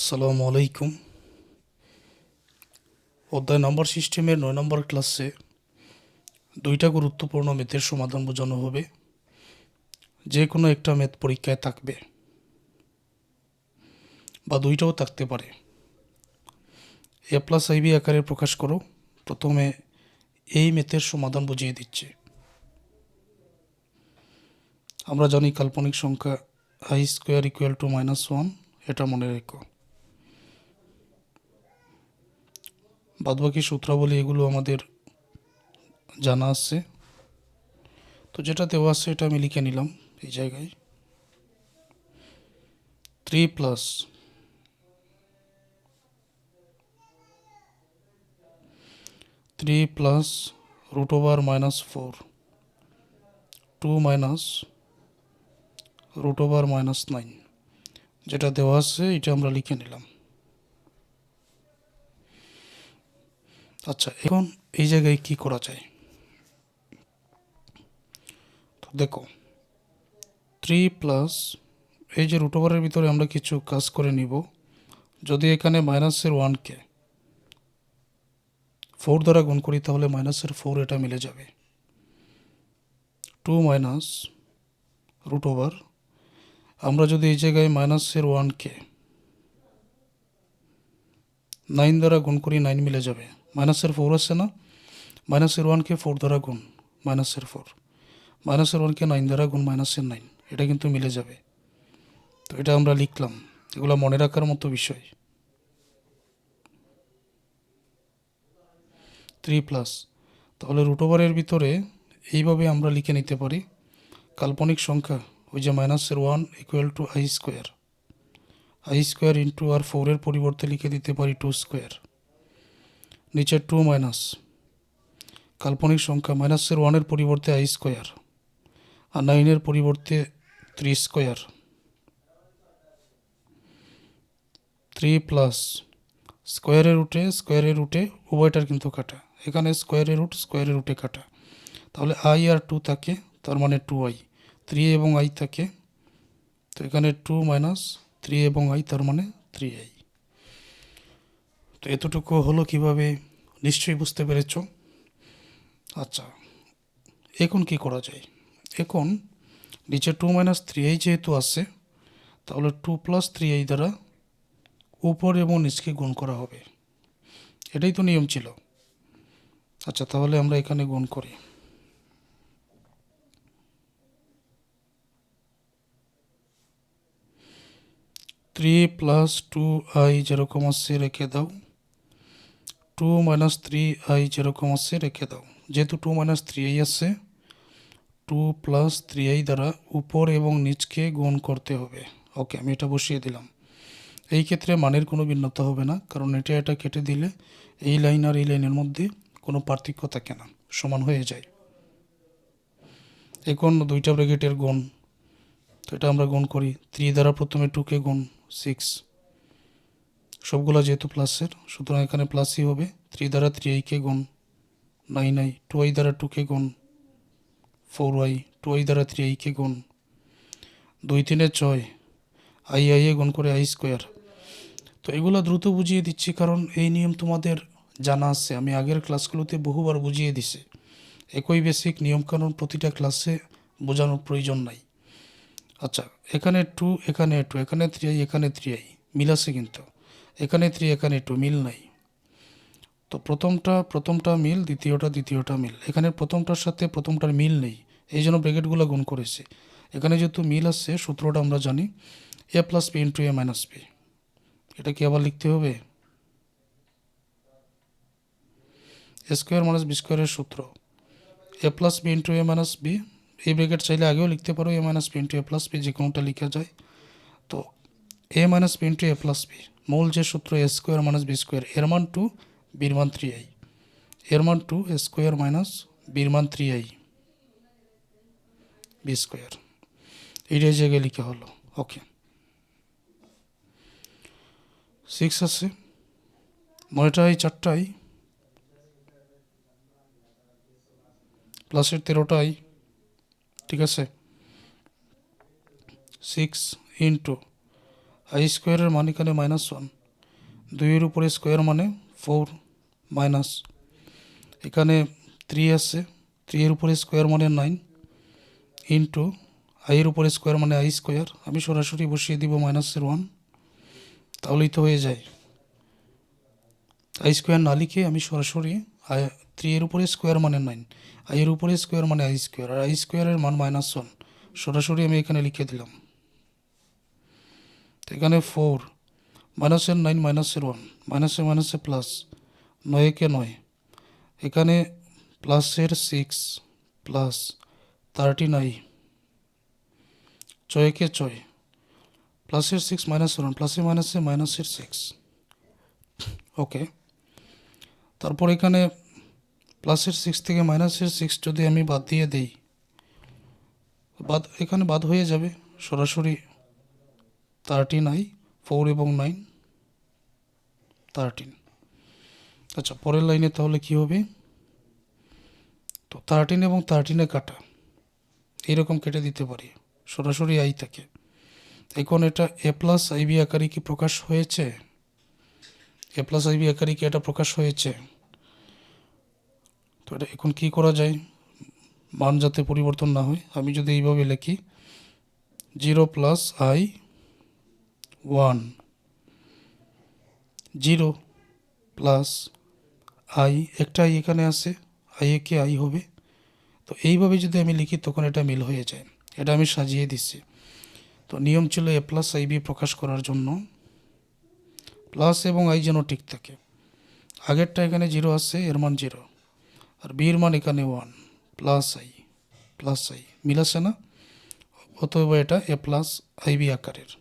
আসসালামু আলাইকুম। অধ্যায় নম্বর সিস্টেমের নয় নম্বর ক্লাসে দুইটা গুরুত্বপূর্ণ ম্যাথের সমাধান বোঝানো হবে। যে কোনো একটা ম্যাথ পরীক্ষায় থাকবে বা দুইটাও থাকতে পারে। এ প্লাস আইবি আকারে প্রকাশ করো। প্রথমে এই ম্যাথের সমাধান বুঝিয়ে দিচ্ছে। আমরা জানি কাল্পনিক সংখ্যা i square equal to minus one এটা মনে রেখো। বাদবাকি সূত্রাবলী এগুলো আমাদের জানা আছে। তো যেটা দেওয়া আছে এটা আমি লিখে নিলাম এই জায়গায়। Three plus three plus root over minus four two minus root over minus nine যেটা দেওয়া আছে এটা আমরা লিখে নিলাম। আচ্ছা এখন এই জায়গায় কি করা যায়? তো দেখো থ্রি প্লাস এই যে রুট ওভারের ভিতরে আমরা কিছু কাজ করে নিব। যদি এখানে মাইনাসের ওয়ানকে ফোর দ্বারা গুণ করি, তাহলে মাইনাসের ফোর এটা মিলে যাবে। টু মাইনাস রুট ওভার আমরা যদি এই জায়গায় মাইনাসের ওয়ানকে নাইন দ্বারা গুণ করি নাইন মিলে যাবে। মাইনাসের ফোর আছে না? মাইনাসের ওয়ানকে ফোর দ্বারা গুণ মাইনাসের ফোর। মাইনাসের ওয়ানকে নাইন দ্বারা গুণ মাইনাসের নাইন। এটা কিন্তু মিলে যাবে। তো এটা আমরা লিখলাম। এগুলো মনে রাখার মতো বিষয়। থ্রি প্লাস তাহলে রুট ওভারের ভিতরে এইভাবে আমরা লিখে নিতে পারি। কাল্পনিক সংখ্যা ওই যে মাইনাসের one equal to i square i square into আর ফোরের পরিবর্তে লিখে দিতে পারি টু স্কোয়ার নিচে টু মাইনাস কাল্পনিক সংখ্যা মাইনাসের ওয়ানের পরিবর্তে আই স্কোয়ার আর নাইনের পরিবর্তে থ্রি স্কোয়ার থ্রি প্লাস স্কোয়ারের রুটে স্কোয়ারের রুটে উভয়টার কিন্তু কাটা। এখানে স্কোয়ারের রুট স্কোয়ারের রুটে কাটা। তাহলে আই আর টু থাকে, তার মানে টু আই থ্রি এবং আই থাকে, তো এখানে টু মাইনাস থ্রি এবং আই তার মানে থ্রি আই তো এতটুকু হলো কীভাবে? নিশ্চয়ই বুঝতে পেরেছ। আচ্ছা এখন কি করা যায়? এখন নিচে টু মাইনাস থ্রি আই যেহেতু আছে, তাহলে টু প্লাস থ্রি আই দ্বারা উপর এবং নিচকে গুণ করা হবে। এটাই তো নিয়ম ছিল। আচ্ছা তাহলে আমরা এখানে গুণ করি। থ্রি প্লাস টু আই যেরকম আছে, রেখে দাও। টু মাইনাস থ্রি আই যেরকম আছে, রেখে দাও। যেহেতু টু মাইনাস থ্রি আই আছে, টু প্লাস থ্রি আই দ্বারা উপর এবং নিচকে গুণ করতে হবে। ওকে, আমি এটা বসিয়ে দিলাম। এই ক্ষেত্রে মানের কোনো ভিন্নতা হবে না, কারণ এটা এটা কেটে দিলে এই লাইন আর এই লাইনের মধ্যে কোনো পার্থক্য থাকে না, সমান হয়ে যায়। এখন দুইটা ব্র্যাকেটের গুণ, তো এটা আমরা গুণ করি। থ্রি দ্বারা প্রথমে টুকে গুণ, সিক্স। সবগুলো যেহেতু প্লাসের সুতরাং এখানে প্লাসই হবে। থ্রি দ্বারা থ্রি আইকে গুণ নাইন আই টু আই দ্বারা টু কে গুণ ফোর আই টু আই দ্বারা থ্রি আইকে গুণ দুই তিনে ছয় আই আই এ গুণ করে আই স্কোয়ার তো এগুলো দ্রুত বুঝিয়ে দিচ্ছি, কারণ এই নিয়ম তোমাদের জানা আছে। আমি আগের ক্লাসগুলোতে বহুবার বুঝিয়ে দিছি। একই বেসিক নিয়মকানুন প্রতিটা ক্লাসে বোঝানোর প্রয়োজন নাই। আচ্ছা এখানে টু এখানে টু এখানে থ্রি আই এখানে থ্রি আই মিল আছে কিন্তু। এখানে থ্রি এখানে টু, মিল নাই। তো প্রথমটা প্রথমটা মিল, দ্বিতীয়টা দ্বিতীয়টা মিল। এখানে প্রথমটার সাথে প্রথমটার মিল নেই। এই জন্য ব্র্যাকেটগুলো গুণ করেছে। এখানে যেহেতু মিল আছে, সূত্রটা আমরা জানি a plus b into a minus b এটা কি আবার লিখতে হবে? এ স্কোয়ার মাইনাস বি স্কোয়ারের সূত্র। A plus b into a minus b এই ব্র্যাকেট চাইলে আগেও লিখতে পারো a minus b into a plus b যে কোনোটা লিখা যায়। A minus b into a plus b মূল যে সূত্র a square minus b square এর মান টু বির মান থ্রি আই এর মান টু এ স্কোয়ার মাইনাস বির মান থ্রি আই বি স্কোয়ার এইটাই জায়গায় লিখা হলো। ওকে সিক্স আছে। নয়টাই চারটাই। প্লাসের তেরোটাই। ঠিক আছে। সিক্স ইন্টু আই স্কোয়ারের মান এখানে মাইনাস ওয়ান দুইয়ের উপরে স্কোয়ার মানে ফোর মাইনাস এখানে থ্রি আছে। থ্রি এর উপরে স্কোয়ার মানে নাইন ইন্টু আইয়ের উপরে স্কোয়ার মানে আই স্কোয়ার আমি সরাসরি বসিয়ে দিব মাইনাসের ওয়ান তাহলেই তো হয়ে যায়। আই স্কোয়ার না লিখে আমি সরাসরি আই থ্রি এর উপরে স্কোয়ার মানে নাইন আইয়ের উপরে স্কোয়ার মানে আই স্কোয়ার আর আই স্কোয়ারের মান মাইনাস ওয়ান সরাসরি আমি এখানে লিখে দিলাম। এখানে ফোর মাইনাসের নাইন মাইনাসের ওয়ান মাইনাসে মাইনাসে প্লাস নয় একে নয়। এখানে প্লাসের সিক্স প্লাস থার্টিন আই ছয়কে ছয়। প্লাসের সিক্স মাইনাসের ওয়ান প্লাসে মাইনাসে মাইনাসের সিক্স ওকে তারপর এখানে প্লাসের সিক্স থেকে মাইনাসের সিক্স যদি আমি বাদ দিয়ে দিই, বাদ, এখানে বাদ হয়ে যাবে সরাসরি। থার্টিন আই ফোর এবং নাইন থার্টিন আচ্ছা পরের লাইনে তাহলে কি হবে? তো থার্টিন এবং থার্টিনে কাটা। এইরকম কেটে দিতে পারি। সরাসরি আই থেকে। এখন এটা এ প্লাস আইবি আকারে কি প্রকাশ হয়েছে? এ প্লাস আইবি আকারে কি এটা প্রকাশ হয়েছে? তো এটা এখন কি করা যায়? মান যাতে পরিবর্তন না হয়। আমি যদি এইভাবে লিখি zero plus i one. Zero plus i, একটা আই এখানে আছে, আই একে আই হবে। তো এইভাবে যদি আমি লিখি, তখন এটা মিল হয়ে যায়। এটা আমি সাজিয়ে দিচ্ছি। তো নিয়ম ছিল এ প্লাস আই বি প্রকাশ করার জন্য। প্লাস এবং আই যেন ঠিক থাকে। আগেরটা এখানে জিরো আছে, এর মান জিরো। আর বির মান এখানে one, plus i plus i. মিল আছে না? অতএব এটা এ প্লাস আইবি আকারের।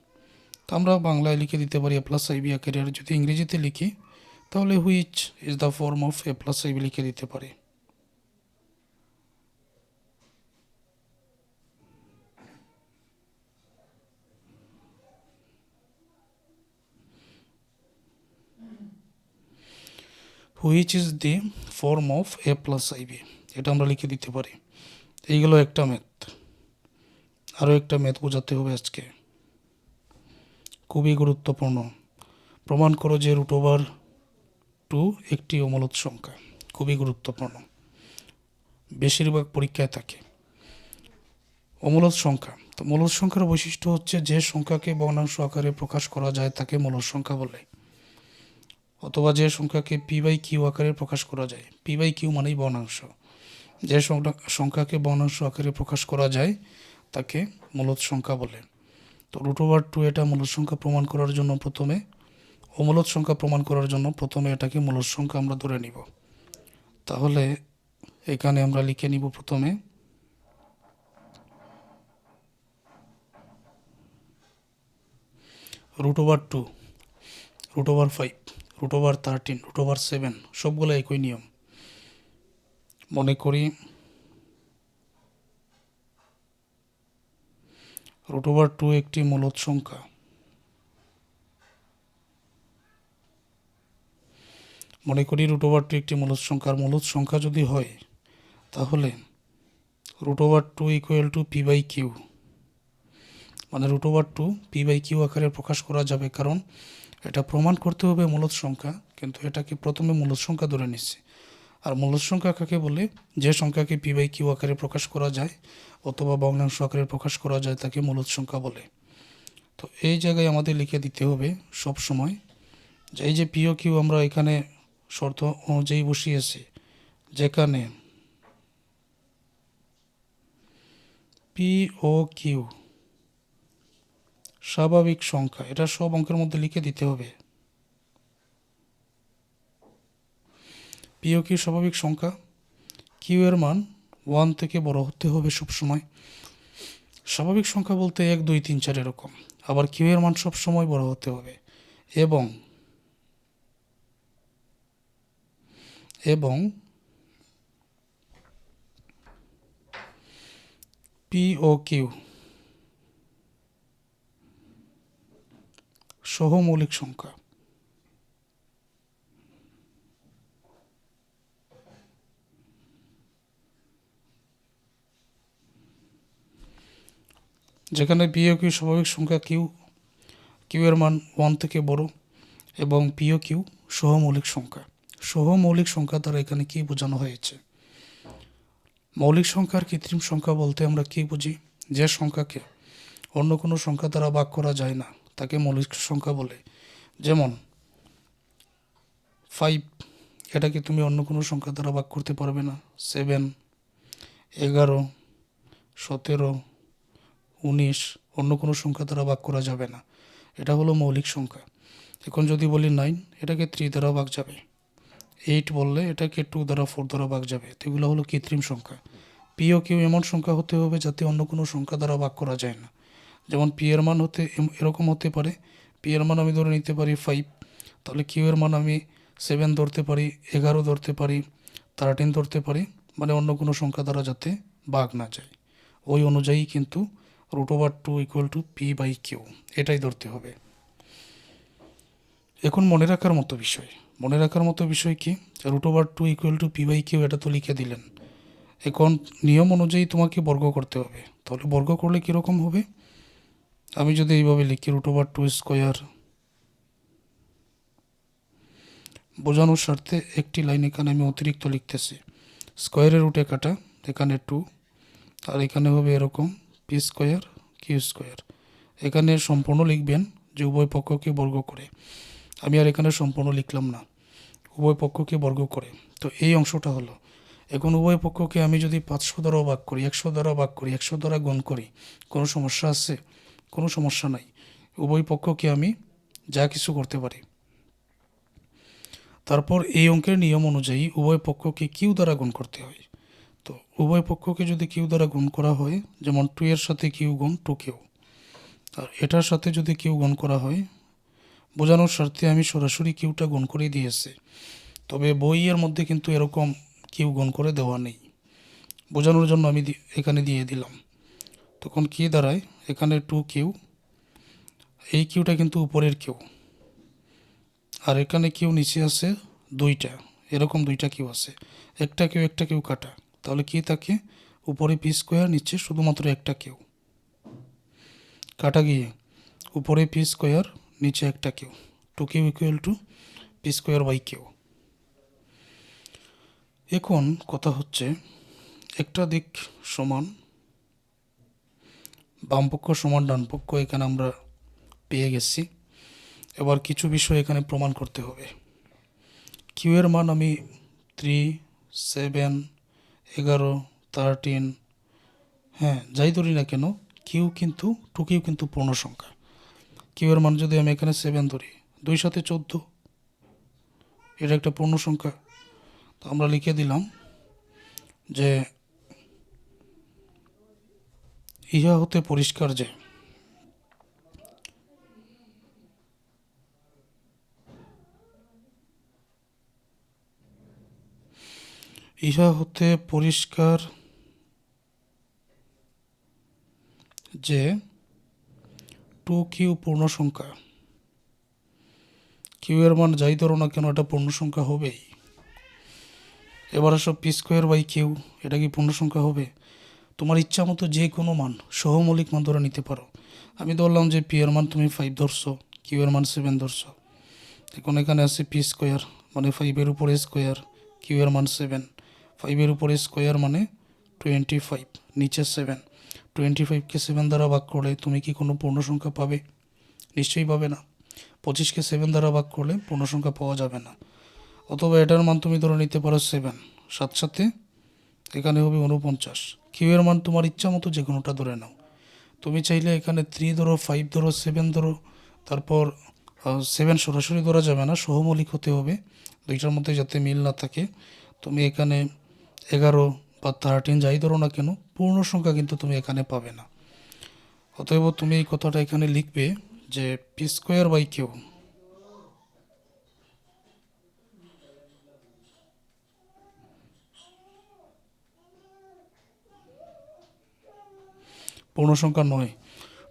তো আমরা বাংলায় লিখে দিতে পারি এ প্লাস আইবি আকারের আর যদি ইংরেজিতে লিখি, তাহলে which is the form of a plus i b লিখে দিতে পারি। Which is the form of a plus i b এটা আমরা লিখে দিতে পারি। এইগুলো একটা ম্যাথ আরও একটা ম্যাথ বোঝাতে হবে আজকে। খুবই গুরুত্বপূর্ণ। প্রমাণ করো যে রুট ওভার টু একটি অমলত সংখ্যা, খুবই গুরুত্বপূর্ণ। বেশিরভাগ পরীক্ষায় থাকে। অমূলত সংখ্যা, তো মূলত সংখ্যার বৈশিষ্ট্য হচ্ছে যে সংখ্যাকে বর্ণাংশ আকারে প্রকাশ করা যায় তাকে মূলত সংখ্যা বলে। অথবা যে সংখ্যাকে পি বাই কিউ আকারে প্রকাশ করা যায় পি বাই কিউ মানেই বর্ণাংশ যে সংখ্যা- সংখ্যাকে বর্ণাংশ আকারে প্রকাশ করা যায়, তাকে মূলত সংখ্যা বলে। তো রুট ওভার টু এটা মূলত সংখ্যা প্রমাণ করার জন্য প্রথমে অমূলত সংখ্যা প্রমাণ করার জন্য প্রথমে এটাকে মূলত সংখ্যা আমরা ধরে নিব। তাহলে এখানে আমরা লিখে নিব প্রথমে root over two root over five root over thirteen root over seven সবগুলো একই নিয়ম। মনে করি রুট ওভার টু একটি মূলত সংখ্যা। মনে করি রুট ওভার টু একটি মূলত সংখ্যা। আর মূলত সংখ্যা যদি হয়, তাহলে root over two equal to p by q মানে root over two p by q আকারে প্রকাশ করা যাবে, কারণ এটা প্রমাণ করতে হবে মূলত সংখ্যা, কিন্তু এটাকে প্রথমে মূলত সংখ্যা ধরে নিচ্ছি। আর মূলত সংখ্যা কাকে বলে? যে সংখ্যাকে পি বাই কিউ আকারে প্রকাশ করা যায় অথবা ভগ্নাংশ আকারে প্রকাশ করা যায় তাকে মূলত সংখ্যা বলে। তো এই জায়গায় আমাদের লিখে দিতে হবে সব সময় এই যে পি ও কিউ আমরা এখানে শর্ত অনুযায়ী বসিয়েছি যেখানে পি ও কিউ স্বাভাবিক সংখ্যা, এটা সব অঙ্কের মধ্যে লিখে দিতে হবে। পিও কিউ স্বাভাবিক সংখ্যা কিউ এর মান ওয়ান থেকে বড় হতে হবে সব সময় স্বাভাবিক সংখ্যা বলতে এক, দুই, তিন, চার এরকম। আবার কিউ এর মান সব সময় বড় হতে হবে। এবং এবং পি ও কিউ সহ মৌলিক সংখ্যা। যেখানে পিও কিউ স্বাভাবিক সংখ্যা কিউ কিউ এর মান ওয়ান থেকে বড় এবং পিও কিউ সহমৌলিক সংখ্যা। সহমৌলিক সংখ্যা দ্বারা এখানে কি বোঝানো হয়েছে? মৌলিক সংখ্যার কৃত্রিম সংখ্যা বলতে আমরা কি বুঝি? যে সংখ্যাকে অন্য কোনো সংখ্যা দ্বারা ভাগ করা যায় না, তাকে মৌলিক সংখ্যা বলে। যেমন ফাইভ এটাকে তুমি অন্য কোনো সংখ্যা দ্বারা ভাগ করতে পারবে না। সেভেন এগারো, সতেরো উনিশ, অন্য কোনো সংখ্যা দ্বারা ভাগ করা যাবে না। এটা হলো মৌলিক সংখ্যা। এখন যদি বলি নাইন, এটাকে থ্রি দ্বারা ভাগ যাবে। এইট বললে এটাকে টু দ্বারা ফোর দ্বারা ভাগ যাবে। তো এগুলো হলো কৃত্রিম সংখ্যা। পি ও কিউ এমন সংখ্যা হতে হবে যাতে অন্য কোনো সংখ্যা দ্বারা ভাগ করা যায় না। যেমন পি এর মান হতে এরকম হতে পারে। পি এর মান আমি ধরে নিতে পারি ফাইভ তাহলে কিউ এর মান আমি সেভেন ধরতে পারি, এগারো ধরতে পারি থার্টিন ধরতে পারি মানে অন্য কোনো সংখ্যা দ্বারা যাতে ভাগ না যায়। ওই অনুযায়ী কিন্তু root over two equal to p by q এটাই ধরতে হবে। এখন মনে রাখার মতো বিষয়। মনে রাখার মতো বিষয় কি? Root over two equal to p by q এটা তো লিখে দিলেন। এখন নিয়ম অনুযায়ী তোমাকে বর্গ করতে হবে। তাহলে বর্গ করলে কীরকম হবে? আমি যদি এইভাবে লিখি রুট ওভার টু স্কোয়ার বোঝানোর স্বার্থে একটি লাইন এখানে আমি অতিরিক্ত লিখতেছি। স্কোয়ারের রুটে কাটা, এখানে টু আর এখানে হবে এরকম। পি স্কোয়ার কিউ স্কোয়ার এখানে সম্পূর্ণ লিখবেন যে উভয় পক্ষকে বর্গ করে। আমি আর এখানে সম্পূর্ণ লিখলাম না। উভয় পক্ষকে বর্গ করে। তো এই অংশটা হলো, এখন উভয় পক্ষকে আমি যদি পাঁচশো দ্বারাও ভাগ করি, একশো দ্বারা ভাগ করি, একশো দ্বারা গুণ করি, কোনো সমস্যা আছে? কোনো সমস্যা নাই। উভয় পক্ষকে আমি যা কিছু করতে পারি। তারপর এই অঙ্কের নিয়ম অনুযায়ী উভয় পক্ষকে কিউ দ্বারা গুণ করতে হয়। তো উভয় পক্ষকে যদি কিউ দ্বারা গুণ করা হয়, যেমন টু এর সাথে কিউ গুণ টু কিউ, আর এটার সাথে যদি কিউ গুণ করা হয়, বোঝানোর স্বার্থে আমি সরাসরি কিউটা গুণ করে দিয়েছি। তবে বইয়ের মধ্যে কিন্তু এরকম কিউ গুণ করে দেওয়া নেই। বোঝানোর জন্য আমি এখানে দিয়ে দিলাম। তখন কি দাঁড়ায়? এখানে টু কিউ, এই কিউটা কিন্তু উপরের কিউ, আর এখানে কিউ নিচে আছে দুইটা, এরকম দুইটা কিউ আছে। একটা কিউ একটা কিউ কাটা। তাহলে কি থাকে? উপরে পি স্কোয়ার নিচে শুধুমাত্র একটা কেউ। কাটা গিয়ে, উপরে পি স্কোয়ার নিচে একটা q. Two q equal to p square by q. এখন কথা হচ্ছে, একটা দিক সমান, বামপক্ষ সমান ডানপক্ষ, এখানে আমরা পেয়ে গেছি। এবার কিছু বিষয় এখানে প্রমাণ করতে হবে। কিউ এর মান আমি থ্রি সেভেন এগারো থার্টিন হ্যাঁ যাই ধরি না কেন, কিউ কিন্তু টু কিউ কিন্তু পূর্ণ সংখ্যা। কিউ এর মান যদি আমি এখানে সেভেন ধরি, দুই সাথে চোদ্দ, এটা একটা পূর্ণ সংখ্যা। তো আমরা লিখে দিলাম যে, ইহা হতে পরিষ্কার যে ইহা হতে পরিষ্কার যে টু কিউ পূর্ণ সংখ্যা। কিউ এর মান যাই ধরো না কেন, এটা পূর্ণ সংখ্যা হবেই। এবার আসো পি স্কোয়ার বাই কিউ, এটা কি পূর্ণ সংখ্যা হবে? তোমার ইচ্ছা মতো যে কোনো মান, সহমৌলিক মান ধরে নিতে পারো। আমি ধরলাম যে পি এর মান তুমি ফাইভ ধরছো, কিউ এর মান সেভেন ধরছো। এখন এখানে আছে পি স্কোয়ার মানে ফাইভের উপরে স্কোয়ার, কিউ এর মান সেভেন ফাইভের উপরে স্কোয়ার মানে টোয়েন্টি ফাইভ নিচে সেভেন টোয়েন্টি ফাইভকে সেভেন দ্বারা ভাগ করলে তুমি কি কোনো পূর্ণ সংখ্যা পাবে? নিশ্চয়ই পাবে না। পঁচিশকে সেভেন দ্বারা ভাগ করলে পূর্ণ সংখ্যা পাওয়া যাবে না। অথবা এটার মান তুমি ধরে নিতে পারো সেভেন সাত সাথে এখানে হবে উনপঞ্চাশ কিউ এর মান তোমার ইচ্ছা মতো যে কোনোটা ধরে নাও। তুমি চাইলে এখানে থ্রি ধরো ফাইভ ধরো সেভেন ধরো, তারপর সেভেন সরাসরি ধরা যাবে না, সহমৌলিক হতে হবে। দুইটার মধ্যে যাতে মিল না থাকে। তুমি এখানে এগারো বা থার্টিন যাই ধরো না কেন, পূর্ণ সংখ্যা কিন্তু তুমি এখানে পাবে না। অতএব তুমি এই কথাটা এখানে লিখবে যে পি স্কোয়ার বাই কিউ পূর্ণ সংখ্যা নয়।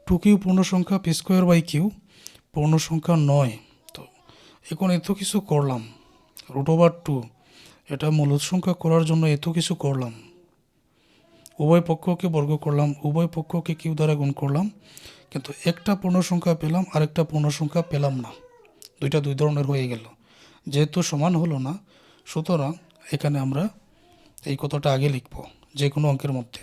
টু কিউ পূর্ণ সংখ্যা পি স্কোয়ার বাই কিউ পূর্ণ সংখ্যা নয়। তো এখন এত কিছু করলাম রুট ওভার টু এটা মূলত সংখ্যা করার জন্য এত কিছু করলাম। উভয় পক্ষকে বর্গ করলাম, উভয় পক্ষকে কিউ দ্বারা গুণ করলাম, কিন্তু একটা পূর্ণ সংখ্যা পেলাম আর একটা পূর্ণ সংখ্যা পেলাম না। দুইটা দুই ধরনের হয়ে গেল। যেহেতু সমান হলো না, সুতরাং এখানে আমরা এই কথাটা আগে লিখব যে কোনো অঙ্কের মধ্যে।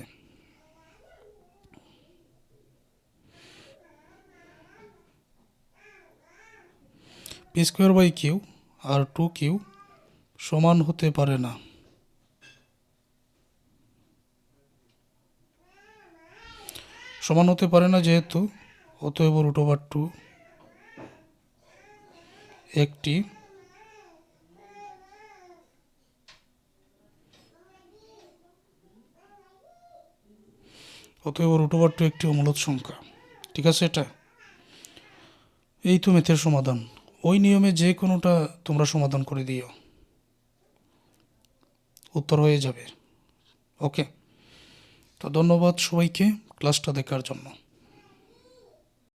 পি স্কোয়ার বাই কিউ আর টু কিউ সমান হতে পারে না। সমান হতে পারে না যেহেতু, অতএব রুট টু একটি অতএব রুট টু একটি অমূলত সংখ্যা। ঠিক আছে এটা? এই তো মেথের সমাধান। ওই নিয়মে যে কোনোটা তোমরা সমাধান করে দিও। উত্তর হয়ে যাবে। ওকে তো ধন্যবাদ সবাইকে ক্লাসটা দেখার জন্য।